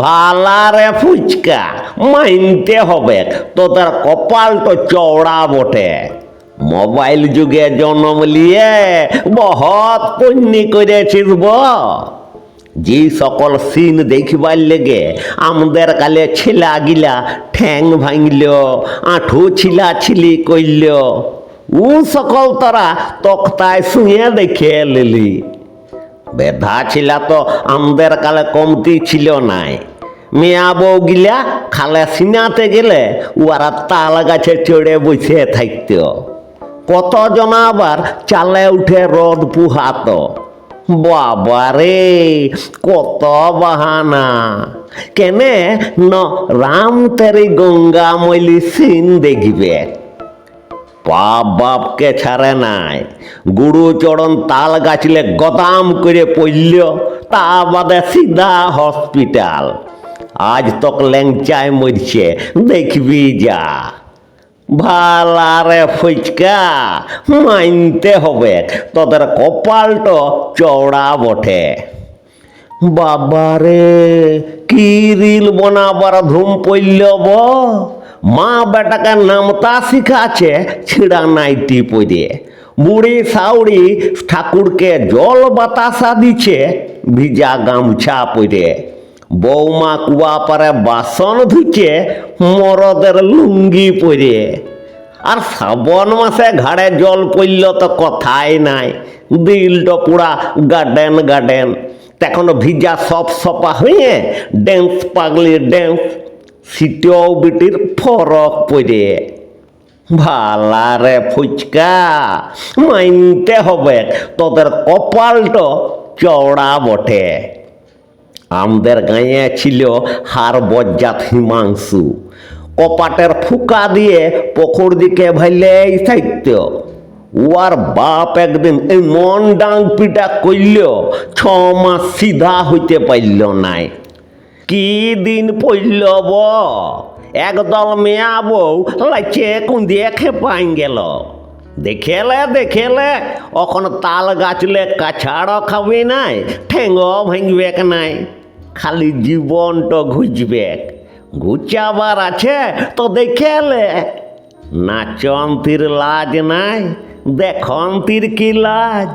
ভালা রে ফুচকা মানতে হবে, তোদের কপাল তো চওড়া বটে। মোবাইল যুগে জন্ম লিয়ে বহুত পুণ্য করেছিস ব। যে সকল সিন দেখবার লেগে আমাদের কালে ছেলা গিলা ঠ্যাং ভাঙল, আঁঠু ছিলা ছিলি কইল। ও সকল তোরা তক্তায় শুয়ে দেখে লিলি বেধা ছিলা তো আমাদের কালে কমতি ছিল নাই। মেয়া বউ গিলা খালে সিনাতে গেলে ওরা তাল গাছে চড়ে বসে থাকত। কত জনা আবার চালে উঠে রোদ পুহাত। বাবারে কত বাহানা। কেনে ন রাম তেরি গঙ্গা মৈলি সিন দেখবে। বাপ বাপকে ছাড়ে নাই। গুরু চরণ তাল গাছলে গদাম করে পড়ল, তা বাদে সিধা হসপিটাল। আজ তক ল্যাংচায় মরছে, দেখবি যা। ভালারে ফুচকা মানতে হবে, তোদের কপালটো চওড়া বটে। বাবারে, কি রিল বনাবার ধুম পড়ল ব? মা বেটাকে নামতা শিখাছে ছিড়া নাইটি পরে বুড়ি সাউড়ি ঠাকুরকে জল বাতাসা দিছে, ভিজা গামছা পরে বৌমা কুয়া পারে বাসন ধুচ্ছে মরদের লুঙ্গি পরে আর শ্রাবণ মাসে ঘাড়ে জল পড়ল তো কথাই নাই, দিলটা পুরা গার্ডেন গার্ডেন। তখন ভিজা সপ সপা হয়ে, ড্যান্স পাগলি ড্যান্স সিটেও বিটির ফরক পরে ভালা রে ফুচকা মানতে হবে, তোদের কপালটো চওড়া বটে। আমাদের গাঁয়ে ছিল হার বজ্জাত হিমাংশু। কপাটের ফুকা দিয়ে পুকুর দিকে ভাইলেই থাকত ওর বাপ একদিন এমন ডাং পিটা করল ছ মাস সিধা হইতে পারল নাই। কি দিন পড়ল ব? একদল মেয়া বউ লাইছে কুন্দিয়ে খেপাই গেল। দেখেলে দেখেলে, অখন তাল গাছলে কাছাড় খাবি নাই, ঠেঙ্গ ভাঙবেক নাই। খালি জীবনটা ঘুচবে ঘুচাবার আছে তো দেখেলে। নাচন্তির লাজ নাই, দেখন্তির কি লাজ?